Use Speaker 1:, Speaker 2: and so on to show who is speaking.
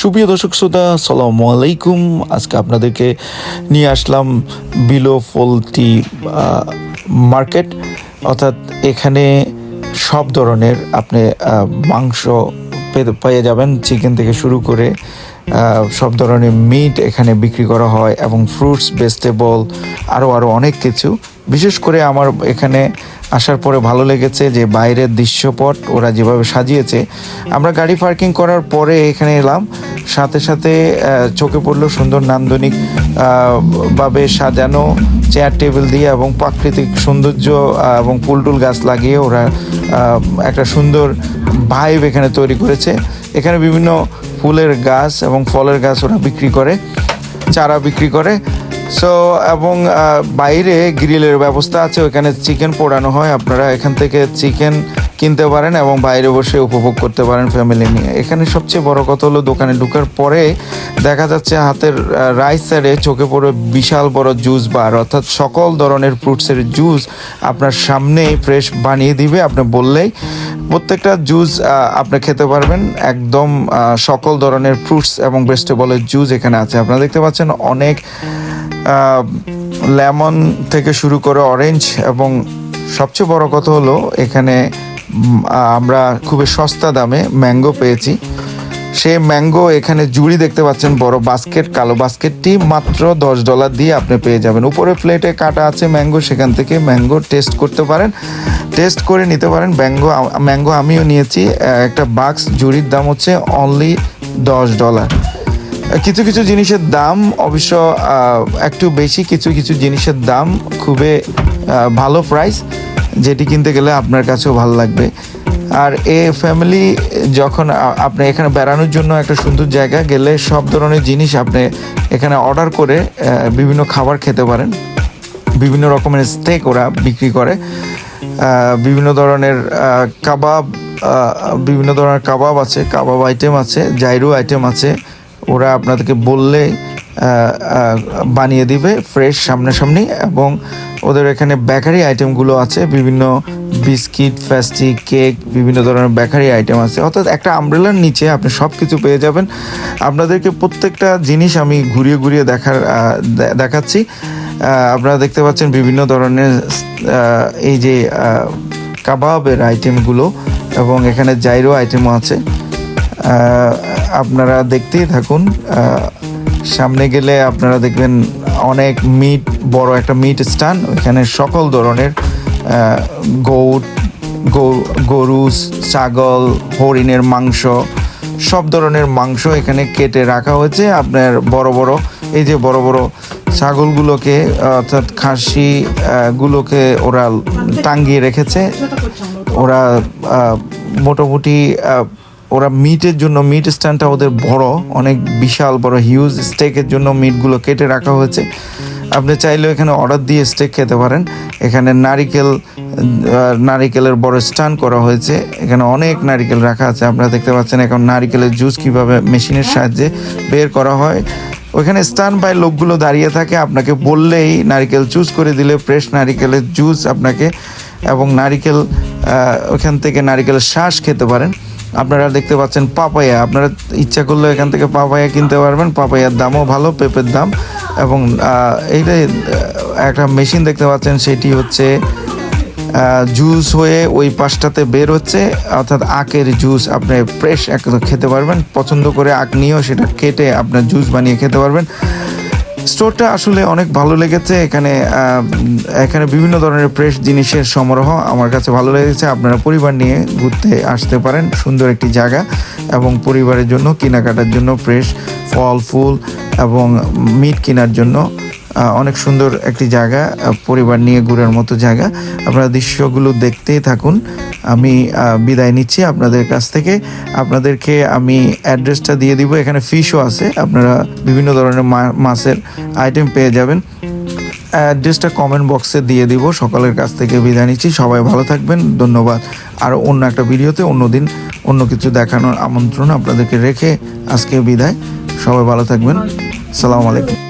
Speaker 1: সুপ্রিয় দর্শক শ্রোতা সালামু আলাইকুম। আজকে আপনাদেরকে নিয়ে আসলাম বিলো ফলটি মার্কেট অর্থাৎ এখানে সব ধরনের আপনি মাংস পেয়ে যাবেন চিকেন থেকে শুরু করে সব ধরনের মিট এখানে বিক্রি করা হয় এবং ফ্রুটস ভেজিটেবল আরও আরও অনেক কিছু। বিশেষ করে আমার এখানে আসার পরে ভালো লেগেছে যে বাইরের দৃশ্যপট ওরা যেভাবে সাজিয়েছে, আমরা গাড়ি পার্কিং করার পরে এখানে এলাম। সাথে সাথে চোখে পড়ল সুন্দর নান্দনিক ভাবে সাজানো চেয়ার টেবিল দিয়ে এবং প্রাকৃতিক সৌন্দর্য এবং ফুলটুল গাছ লাগিয়ে ওরা একটা সুন্দর ভাইব এখানে তৈরি করেছে। এখানে বিভিন্ন ফুলের গাছ এবং ফলের গাছ ওরা বিক্রি করে, চারা বিক্রি করে। সো এবং বাইরে গ্রিলের ব্যবস্থা আছে ওখানে চিকেন পোড়ানো হয়। আপনারা এখান থেকে চিকেন কিনতে পারেন এবং বাইরে বসে উপভোগ করতে পারেন ফ্যামিলি নিয়ে। এখানে সবচেয়ে বড় কথা হলো দোকানে ঢোকার পরে দেখা যাচ্ছে হাতের রাইস সাইডে চোখে পড়ে বিশাল বড় জুস বার অর্থাৎ সকল ধরনের ফ্রুটসের জুস আপনার সামনেই ফ্রেশ বানিয়ে দিবে। আপনি বললেই প্রত্যেকটা জুস আপনি খেতে পারবেন। একদম সকল ধরনের ফ্রুটস এবং ভেজিটেবলের জুস এখানে আছে। আপনারা দেখতে পাচ্ছেন অনেক লেমন থেকে শুরু করে অরেঞ্জ এবং সবচেয়ে বড় কথা হলো এখানে আমরা খুবই সস্তা দামে ম্যাঙ্গো পেয়েছি। সেই ম্যাঙ্গো এখানে জুড়ি দেখতে পাচ্ছেন, বড় বাস্কেট, কালো বাস্কেটটি মাত্র দশ ডলার দিয়ে আপনি পেয়ে যাবেন। উপরে প্লেটে কাটা আছে ম্যাঙ্গো, সেখান থেকে ম্যাঙ্গো টেস্ট করতে পারেন। টেস্ট করে নিতে পারেন, ম্যাঙ্গো ম্যাঙ্গো আমিও নিয়েছি। একটা বাক্স জুড়ির দাম হচ্ছে অনলি দশ ডলার। কিছু কিছু জিনিসের দাম অবশ্য একটু বেশি, কিছু কিছু জিনিসের দাম খুবই ভালো প্রাইস যেটি কিনতে গেলে আপনার কাছেও ভালো লাগবে। আর এ ফ্যামিলি যখন আপনি এখানে বেড়ানোর জন্য একটা সুন্দর জায়গা, গেলে সব ধরনের জিনিস আপনি এখানে অর্ডার করে বিভিন্ন খাবার খেতে পারেন। বিভিন্ন রকমের স্টেক ওরা বিক্রি করে। বিভিন্ন ধরনের কাবাব বিভিন্ন ধরনের কাবাব আছে, কাবাব আইটেম আছে, জাইরো আইটেম আছে। ওরা আপনাদেরকে বললে বানিয়ে দিবে ফ্রেশ সামনাসামনি এবং ওদের এখানে বেকারি আইটেমগুলো আছে, বিভিন্ন বিস্কিট, ফ্যাস্টি, কেক, বিভিন্ন ধরনের বেকারি আইটেম আছে। অর্থাৎ একটা আমব্রেলার নিচে আপনি সব কিছু পেয়ে যাবেন। আপনাদেরকে প্রত্যেকটা জিনিস আমি ঘুরিয়ে ঘুরিয়ে দেখার দেখাচ্ছি। আপনারা দেখতে পাচ্ছেন বিভিন্ন ধরনের এই যে কাবাবের আইটেমগুলো এবং এখানে জাইরো আইটেমও আছে। আপনারা দেখতেই থাকুন। সামনে গেলে আপনারা দেখবেন অনেক মিট বড় একটা মিট স্ট্যান্ড ওইখানে সকল ধরনের গৌট গরু, ছাগল, হরিণের মাংস, সব ধরনের মাংস এখানে কেটে রাখা হয়েছে। আপনার বড় বড়, এই যে বড় বড় ছাগলগুলোকে, অর্থাৎ খাসি গুলোকে ওরা টাঙ্গিয়ে রেখেছে। ওরা মোটামুটি ওরা মিটের জন্য মিট স্ট্যান্ডটা ওদের বড় অনেক বিশাল বড় হিউজ স্টেকের জন্য মিটগুলো কেটে রাখা হয়েছে। আপনি চাইলেও এখানে অর্ডার দিয়ে স্টেক খেতে পারেন। এখানে নারিকেল নারিকেলের বড় স্ট্যান্ড করা হয়েছে। এখানে অনেক নারিকেল রাখা আছে। আপনারা দেখতে পাচ্ছেন এখন নারিকেলের জুস কীভাবে মেশিনের সাহায্যে বের করা হয়। ওইখানে স্টান বাই লোকগুলো দাঁড়িয়ে থাকে। আপনাকে বললেই নারিকেল চুজ করে দিলে ফ্রেশ নারিকেলের জুস আপনাকে এবং নারিকেল ওখান থেকে নারিকেলের শ্বাস খেতে পারেন। আপনারা দেখতে পাচ্ছেন পাপায়া। আপনারা ইচ্ছা করলে এখান থেকে পাপায়া কিনতে পারবেন। পাপায়ার দামও ভালো, পেঁপের দাম। এবং এইটা একটা মেশিন দেখতে পাচ্ছেন, সেটি হচ্ছে জুস হয়ে ওই পাশটাতে বের হচ্ছে। অর্থাৎ আখের জুস আপনি ফ্রেশ এক খেতে পারবেন। পছন্দ করে আখ নিয়েও সেটা কেটে আপনার জুস বানিয়ে খেতে পারবেন। স্টোরটা আসলে অনেক ভালো লেগেছে। এখানে এখানে বিভিন্ন ধরনের ফ্রেশ জিনিসের সমারোহ আমার কাছে ভালো লেগেছে। আপনারা পরিবার নিয়ে ঘুরতে আসতে পারেন। সুন্দর একটি জায়গা এবং পরিবারের জন্য, কেনাকাটার জন্য, ফ্রেশ ফল, ফুল এবং মিট কেনার জন্য। অনেক সুন্দর একটি জায়গা পরিবার নিয়ে ঘোরার মতো জায়গা। আপনারা দৃশ্যগুলো দেখতেই থাকুন। আমি বিদায় নিচ্ছি আপনাদের কাছ থেকে। আপনাদেরকে আমি অ্যাড্রেসটা দিয়ে দিব। এখানে ফিশও আছে। আপনারা বিভিন্ন ধরনের মাছের আইটেম পেয়ে যাবেন। অ্যাড্রেসটা কমেন্ট বক্সে দিয়ে দিব। সকালের কাছ থেকে বিদায় নিচ্ছি। সবাই ভালো থাকবেন। ধন্যবাদ। আর অন্য একটা ভিডিওতে অন্য দিন অন্য কিছু দেখানোর আমন্ত্রণ আপনাদেরকে রেখে আজকে বিদায়। সবাই ভালো থাকবেন। সালাম আলাইকুম।